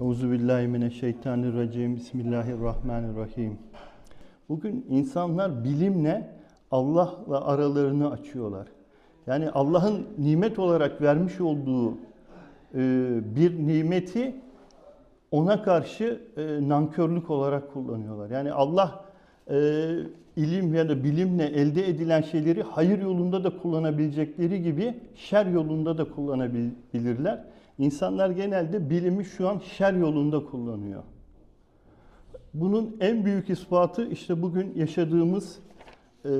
Euzu billahi mineşşeytanirracim. Bismillahirrahmanirrahim. Bugün insanlar bilimle Allah'la aralarını açıyorlar. Yani Allah'ın nimet olarak vermiş olduğu e, bir nimeti ona karşı e, nankörlük olarak kullanıyorlar. Yani Allah e, ilim ya da bilimle elde edilen şeyleri hayır yolunda da kullanabilecekleri gibi şer yolunda da kullanabilirler. İnsanlar genelde bilimi şu an şer yolunda kullanıyor. Bunun en büyük ispatı işte bugün yaşadığımız e,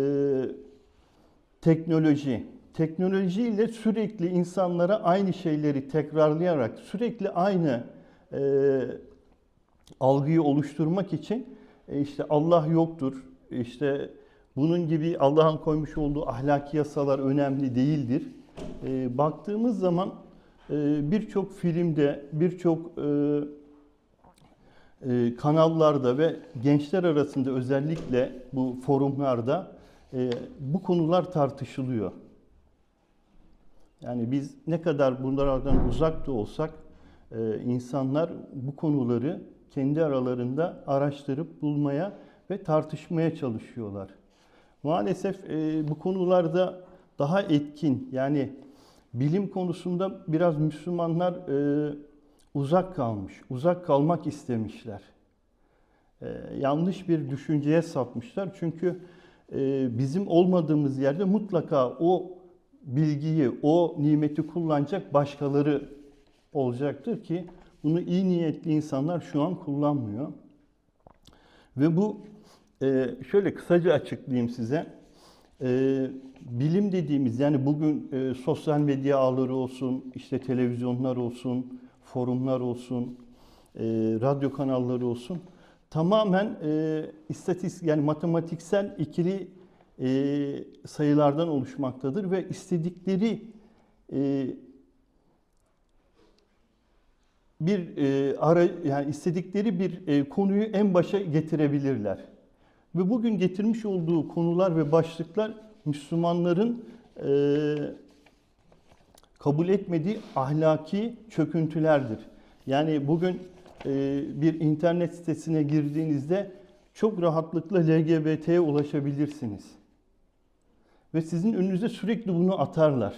teknoloji. Teknolojiyle sürekli insanlara aynı şeyleri tekrarlayarak sürekli aynı e, algıyı oluşturmak için e, işte Allah yoktur, işte bunun gibi Allah'ın koymuş olduğu ahlaki yasalar önemli değildir. E, baktığımız zaman birçok filmde, birçok e, e, kanallarda ve gençler arasında özellikle bu forumlarda e, bu konular tartışılıyor. Yani biz ne kadar bunlardan uzak da olsak insanlar bu konuları kendi aralarında araştırıp bulmaya ve tartışmaya çalışıyorlar. Maalesef bu konularda daha etkin yani bilim konusunda biraz Müslümanlar e, uzak kalmış, uzak kalmak istemişler. E, yanlış bir düşünceye sapmışlar çünkü e, bizim olmadığımız yerde mutlaka o bilgiyi, o nimeti kullanacak başkaları olacaktır ki bunu iyi niyetli insanlar şu an kullanmıyor. Ve bu e, şöyle kısaca açıklayayım size. E, bilim dediğimiz yani bugün e, sosyal medya ağları olsun, işte televizyonlar olsun, forumlar olsun, e, radyo kanalları olsun tamamen e, istatistik yani matematiksel ikili e, sayılardan oluşmaktadır ve istedikleri e, bir e, ara yani istedikleri bir e, konuyu en başa getirebilirler. Ve bugün getirmiş olduğu konular ve başlıklar Müslümanların e, kabul etmediği ahlaki çöküntülerdir. Yani bugün e, bir internet sitesine girdiğinizde çok rahatlıkla LGBT'ye ulaşabilirsiniz. Ve sizin önünüze sürekli bunu atarlar.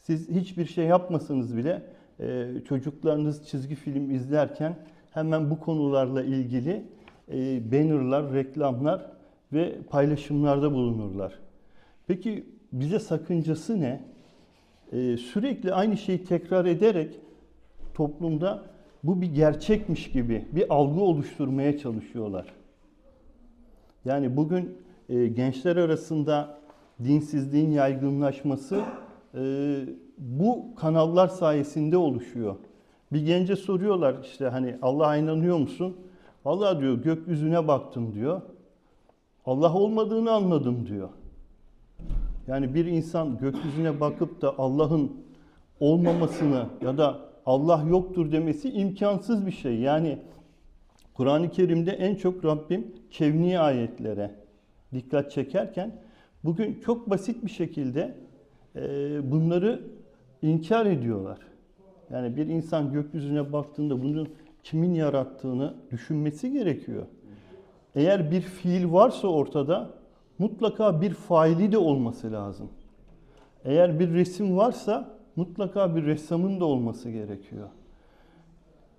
Siz hiçbir şey yapmasanız bile e, çocuklarınız çizgi film izlerken hemen bu konularla ilgili e, bannerlar, reklamlar ve paylaşımlarda bulunurlar. Peki bize sakıncası ne? E, sürekli aynı şeyi tekrar ederek toplumda bu bir gerçekmiş gibi bir algı oluşturmaya çalışıyorlar. Yani bugün e, gençler arasında dinsizliğin yaygınlaşması e, bu kanallar sayesinde oluşuyor. Bir gence soruyorlar işte hani Allah'a inanıyor musun? Vallahi diyor gökyüzüne baktım diyor. Allah olmadığını anladım diyor. Yani bir insan gökyüzüne bakıp da Allah'ın olmamasını ya da Allah yoktur demesi imkansız bir şey. Yani Kur'an-ı Kerim'de en çok Rabbim kevni ayetlere dikkat çekerken bugün çok basit bir şekilde e, bunları inkar ediyorlar. Yani bir insan gökyüzüne baktığında bunun kimin yarattığını düşünmesi gerekiyor. Eğer bir fiil varsa ortada mutlaka bir faili de olması lazım. Eğer bir resim varsa mutlaka bir ressamın da olması gerekiyor.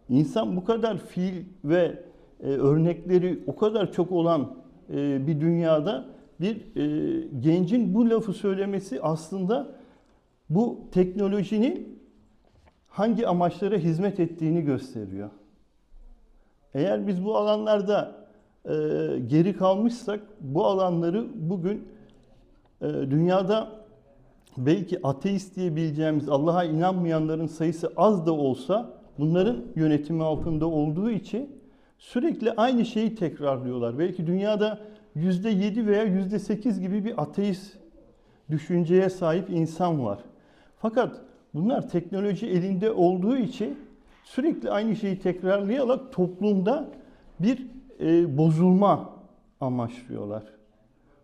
İnsan bu kadar fiil ve e, örnekleri o kadar çok olan e, bir dünyada bir e, gencin bu lafı söylemesi aslında bu teknolojinin hangi amaçlara hizmet ettiğini gösteriyor. Eğer biz bu alanlarda e, geri kalmışsak bu alanları bugün e, dünyada belki ateist diyebileceğimiz Allah'a inanmayanların sayısı az da olsa bunların yönetimi altında olduğu için sürekli aynı şeyi tekrarlıyorlar. Belki dünyada yüzde yedi veya yüzde sekiz gibi bir ateist düşünceye sahip insan var. Fakat bunlar teknoloji elinde olduğu için sürekli aynı şeyi tekrarlayarak toplumda bir e, bozulma amaçlıyorlar.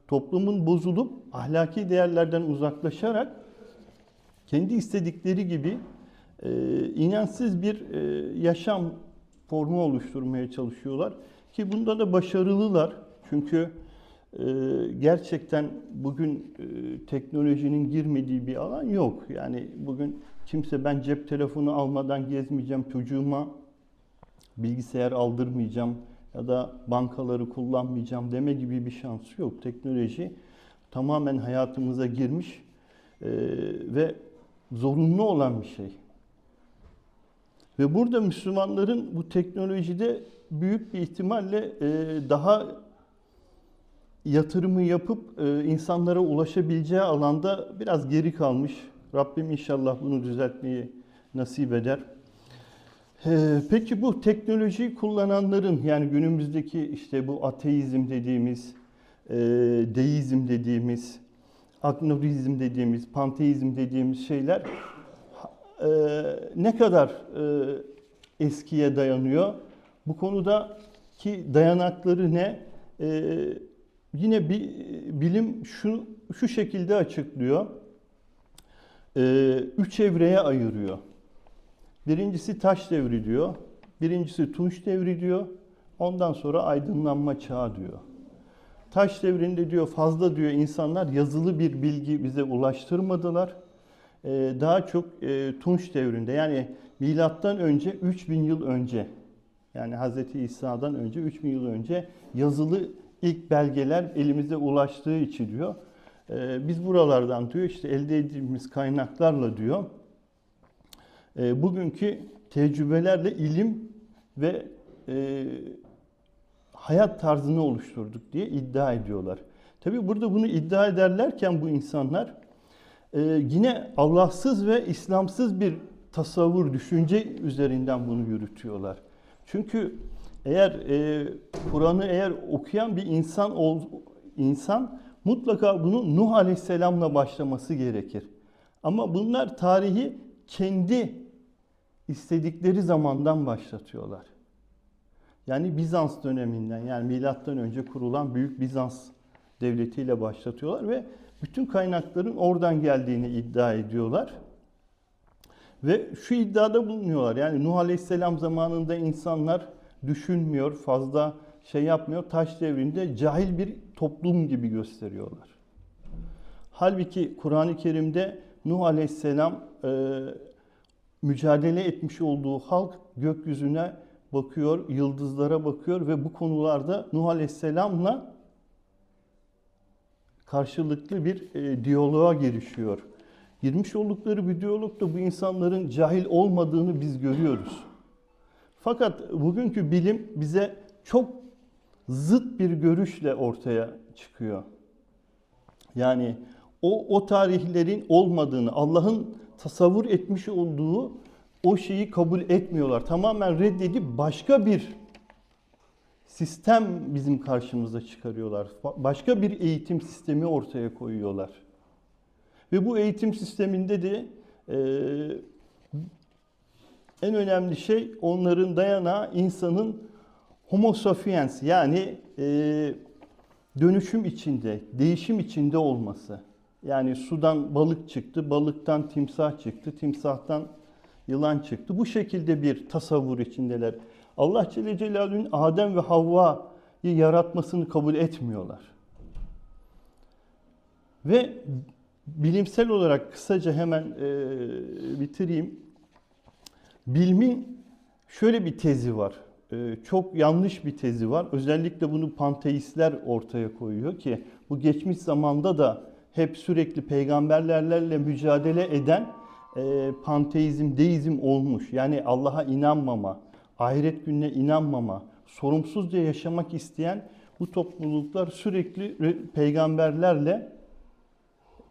Toplumun bozulup ahlaki değerlerden uzaklaşarak kendi istedikleri gibi e, inançsız bir e, yaşam formu oluşturmaya çalışıyorlar. Ki bunda da başarılılar. Çünkü e, gerçekten bugün e, teknolojinin girmediği bir alan yok. Yani bugün kimse ben cep telefonu almadan gezmeyeceğim, çocuğuma bilgisayar aldırmayacağım ya da bankaları kullanmayacağım deme gibi bir şansı yok. Teknoloji tamamen hayatımıza girmiş e, ve zorunlu olan bir şey. Ve burada Müslümanların bu teknolojide büyük bir ihtimalle e, daha yatırımı yapıp e, insanlara ulaşabileceği alanda biraz geri kalmış. Rabbim inşallah bunu düzeltmeyi nasip eder. Ee, Peki bu teknolojiyi kullananların yani günümüzdeki işte bu ateizm dediğimiz, e, deizm dediğimiz, agnosizm dediğimiz, panteizm dediğimiz şeyler e, ne kadar e, eskiye dayanıyor? Bu konudaki dayanakları ne? E, yine bir bilim şu şu şekilde açıklıyor. E, üç evreye ayırıyor. Birincisi taş devri diyor. Birincisi tunç devri diyor. Ondan sonra aydınlanma çağı diyor. Taş devrinde diyor fazla diyor insanlar yazılı bir bilgi bize ulaştırmadılar. Ee, daha çok e, tunç devrinde yani milattan önce 3000 yıl önce yani Hz. İsa'dan önce 3000 yıl önce yazılı ilk belgeler elimize ulaştığı için diyor. Ee, biz buralardan diyor işte elde ettiğimiz kaynaklarla diyor e, bugünkü tecrübelerle ilim ve e, hayat tarzını oluşturduk diye iddia ediyorlar. Tabi burada bunu iddia ederlerken bu insanlar e, yine Allahsız ve İslamsız bir tasavvur, düşünce üzerinden bunu yürütüyorlar. Çünkü eğer e, Kur'an'ı eğer okuyan bir insan ol, insan mutlaka bunu Nuh Aleyhisselam'la başlaması gerekir. Ama bunlar tarihi kendi istedikleri zamandan başlatıyorlar. Yani Bizans döneminden yani milattan önce kurulan büyük Bizans devletiyle başlatıyorlar ve bütün kaynakların oradan geldiğini iddia ediyorlar. Ve şu iddiada bulunuyorlar. Yani Nuh Aleyhisselam zamanında insanlar düşünmüyor, fazla şey yapmıyor. Taş devrinde cahil bir toplum gibi gösteriyorlar. Halbuki Kur'an-ı Kerim'de Nuh Aleyhisselam e, mücadele etmiş olduğu halk gökyüzüne bakıyor, yıldızlara bakıyor ve bu konularda Nuh Aleyhisselam'la karşılıklı bir e, diyaloğa girişiyor. Girmiş oldukları bir diyalogda bu insanların cahil olmadığını biz görüyoruz. Fakat bugünkü bilim bize çok zıt bir görüşle ortaya çıkıyor. Yani o, o tarihlerin olmadığını, Allah'ın tasavvur etmiş olduğu o şeyi kabul etmiyorlar. Tamamen reddedip başka bir sistem bizim karşımıza çıkarıyorlar. Başka bir eğitim sistemi ortaya koyuyorlar. Ve bu eğitim sisteminde de e, en önemli şey onların dayanağı insanın homo sapiens yani e, dönüşüm içinde, değişim içinde olması. Yani sudan balık çıktı, balıktan timsah çıktı, timsahtan yılan çıktı. Bu şekilde bir tasavvur içindeler. Allah Celle Celaluhu'nun Adem ve Havva'yı yaratmasını kabul etmiyorlar. Ve bilimsel olarak kısaca hemen e, bitireyim. Bilmin şöyle bir tezi var. E, çok yanlış bir tezi var. Özellikle bunu panteistler ortaya koyuyor ki bu geçmiş zamanda da hep sürekli peygamberlerle mücadele eden e, panteizm, deizm olmuş. Yani Allah'a inanmama, ahiret gününe inanmama, sorumsuzca yaşamak isteyen bu topluluklar sürekli peygamberlerle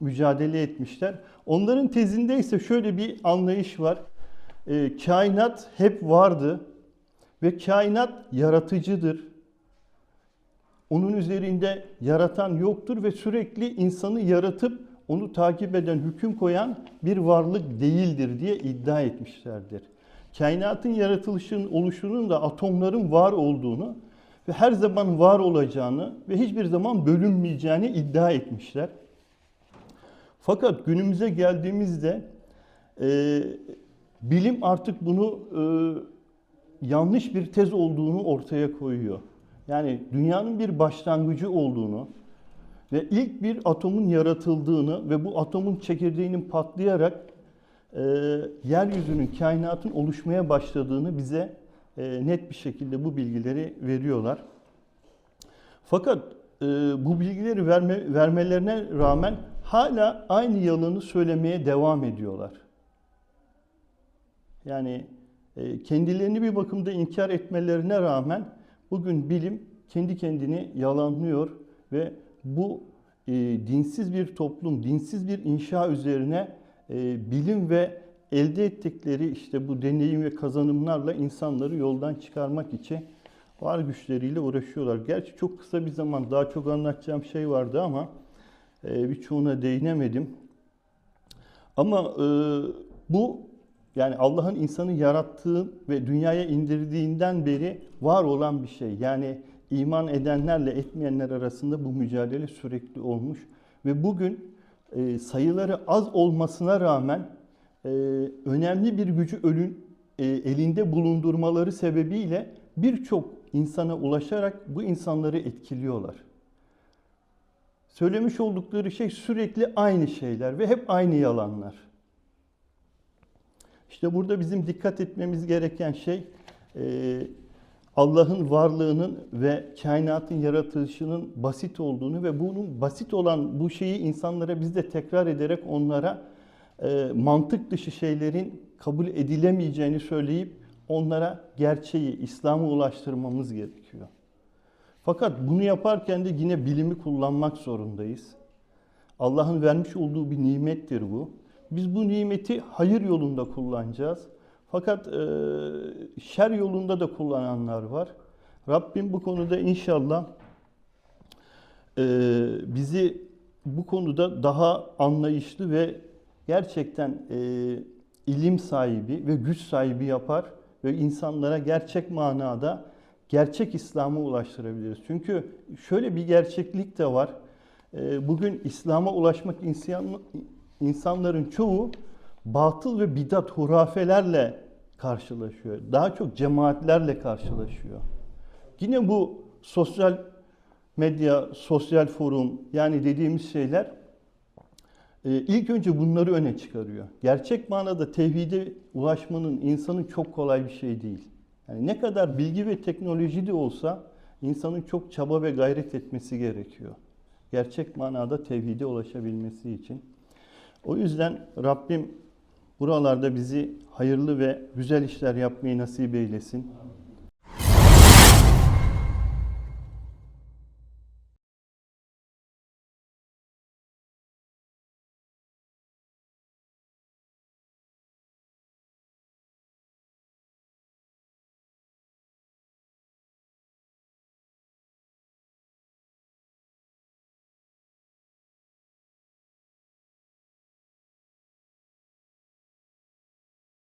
mücadele etmişler. Onların tezinde ise şöyle bir anlayış var. E, kainat hep vardı ve kainat yaratıcıdır. Onun üzerinde yaratan yoktur ve sürekli insanı yaratıp onu takip eden, hüküm koyan bir varlık değildir diye iddia etmişlerdir. Kainatın yaratılışının oluşunun da atomların var olduğunu ve her zaman var olacağını ve hiçbir zaman bölünmeyeceğini iddia etmişler. Fakat günümüze geldiğimizde e, bilim artık bunu e, yanlış bir tez olduğunu ortaya koyuyor. Yani dünyanın bir başlangıcı olduğunu ve ilk bir atomun yaratıldığını ve bu atomun çekirdeğinin patlayarak e, yeryüzünün, kainatın oluşmaya başladığını bize e, net bir şekilde bu bilgileri veriyorlar. Fakat e, bu bilgileri verme, vermelerine rağmen hala aynı yalanı söylemeye devam ediyorlar. Yani kendilerini bir bakımda inkar etmelerine rağmen bugün bilim kendi kendini yalanlıyor ve bu e, dinsiz bir toplum, dinsiz bir inşa üzerine e, bilim ve elde ettikleri işte bu deneyim ve kazanımlarla insanları yoldan çıkarmak için var güçleriyle uğraşıyorlar. Gerçi çok kısa bir zaman daha çok anlatacağım şey vardı ama e, birçoğuna değinemedim. Ama e, bu yani Allah'ın insanı yarattığı ve dünyaya indirdiğinden beri var olan bir şey. Yani iman edenlerle etmeyenler arasında bu mücadele sürekli olmuş ve bugün e, sayıları az olmasına rağmen e, önemli bir gücü ölün e, elinde bulundurmaları sebebiyle birçok insana ulaşarak bu insanları etkiliyorlar. Söylemiş oldukları şey sürekli aynı şeyler ve hep aynı yalanlar. İşte burada bizim dikkat etmemiz gereken şey e, Allah'ın varlığının ve kainatın yaratılışının basit olduğunu ve bunun basit olan bu şeyi insanlara biz de tekrar ederek onlara e, mantık dışı şeylerin kabul edilemeyeceğini söyleyip onlara gerçeği, İslam'ı ulaştırmamız gerekiyor. Fakat bunu yaparken de yine bilimi kullanmak zorundayız. Allah'ın vermiş olduğu bir nimettir bu. Biz bu nimeti hayır yolunda kullanacağız. Fakat e, şer yolunda da kullananlar var. Rabbim bu konuda inşallah e, bizi bu konuda daha anlayışlı ve gerçekten e, ilim sahibi ve güç sahibi yapar ve insanlara gerçek manada gerçek İslam'a ulaştırabiliriz. Çünkü şöyle bir gerçeklik de var. Bugün İslam'a ulaşmak insanların çoğu batıl ve bidat hurafelerle karşılaşıyor. Daha çok cemaatlerle karşılaşıyor. Yine bu sosyal medya, sosyal forum yani dediğimiz şeyler e, ilk önce bunları öne çıkarıyor. Gerçek manada tevhide ulaşmanın insanın çok kolay bir şey değil. Yani ne kadar bilgi ve teknoloji de olsa insanın çok çaba ve gayret etmesi gerekiyor. Gerçek manada tevhide ulaşabilmesi için. O yüzden Rabbim buralarda bizi hayırlı ve güzel işler yapmayı nasip eylesin.